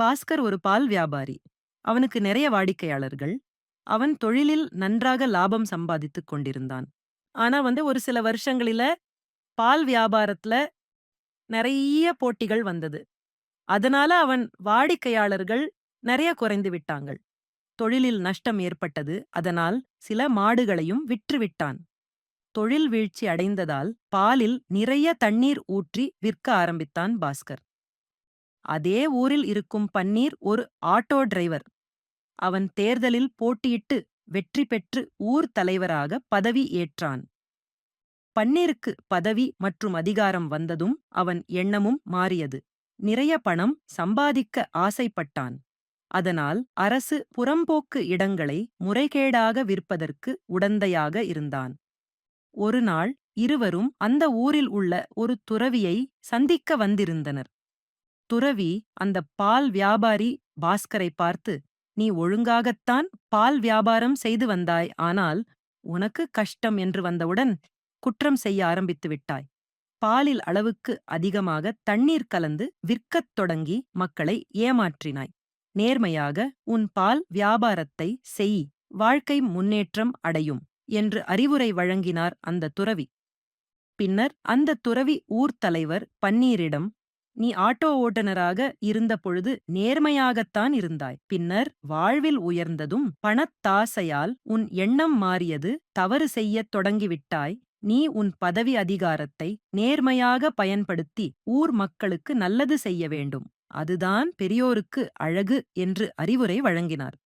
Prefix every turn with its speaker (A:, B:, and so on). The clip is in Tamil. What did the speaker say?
A: பாஸ்கர் ஒரு பால் வியாபாரி. அவனுக்கு நிறைய வாடிக்கையாளர்கள். அவன் தொழிலில் நன்றாக லாபம் சம்பாதித்துக் கொண்டிருந்தான். ஆனா வந்து ஒரு சில வருஷங்களில பால் வியாபாரத்துல நிறைய போட்டிகள் வந்தது. அதனால அவன் வாடிக்கையாளர்கள் நிறைய குறைந்து விட்டாங்கள். தொழிலில் நஷ்டம் ஏற்பட்டது. அதனால் சில மாடுகளையும் விற்றுவிட்டான் தொழில் வீழ்ச்சி அடைந்ததால் பாலில் நிறைய தண்ணீர் ஊற்றி விற்க ஆரம்பித்தான் பாஸ்கர். அதே ஊரில் இருக்கும் பன்னீர் ஒரு ஆட்டோ டிரைவர். அவன் தேர்தலில் போட்டியிட்டு வெற்றி பெற்று ஊர் தலைவராக பதவி ஏற்றான். பன்னீருக்கு பதவி மற்றும் அதிகாரம் வந்ததும் அவன் எண்ணமும் மாறியது. நிறைய பணம் சம்பாதிக்க ஆசைப்பட்டான். அதனால் அரசு புறம்போக்கு இடங்களை முறைகேடாக விற்பதற்கு உடந்தையாக இருந்தான். ஒரு நாள் இருவரும் அந்த ஊரில் உள்ள ஒரு துறவியை சந்திக்க வந்திருந்தனர். துறவி அந்த பால் வியாபாரி பாஸ்கரை பார்த்து நீ ஒழுங்காகத்தான் பால் வியாபாரம் செய்து வந்தாய் ஆனால் உனக்கு கஷ்டம் என்று வந்தவுடன் குற்றம் செய்ய ஆரம்பித்து விட்டாய். பாலில் அளவுக்கு அதிகமாக தண்ணீர் கலந்து விற்கத் தொடங்கி மக்களை ஏமாற்றினாய். நேர்மையாக உன் பால் வியாபாரத்தை செய் வாழ்க்கை முன்னேற்றம் அடையும் என்று அறிவுரை வழங்கினார் அந்த துறவி. பின்னர் அந்த துறவி ஊர்த்தலைவர் தலைவர் பன்னீரிடம் நீ ஆட்டோ ஓட்டுநராக இருந்தபொழுது நேர்மையாகத்தான் இருந்தாய். பின்னர் வாழ்வில் உயர்ந்ததும் பணத்தாசையால் உன் எண்ணம் மாறியது தவறு செய்யத் தொடங்கிவிட்டாய். நீ உன் பதவி அதிகாரத்தை நேர்மையாக பயன்படுத்தி ஊர் மக்களுக்கு நல்லது செய்ய வேண்டும். அதுதான் பெரியோருக்கு அழகு என்று அறிவுரை வழங்கினார்.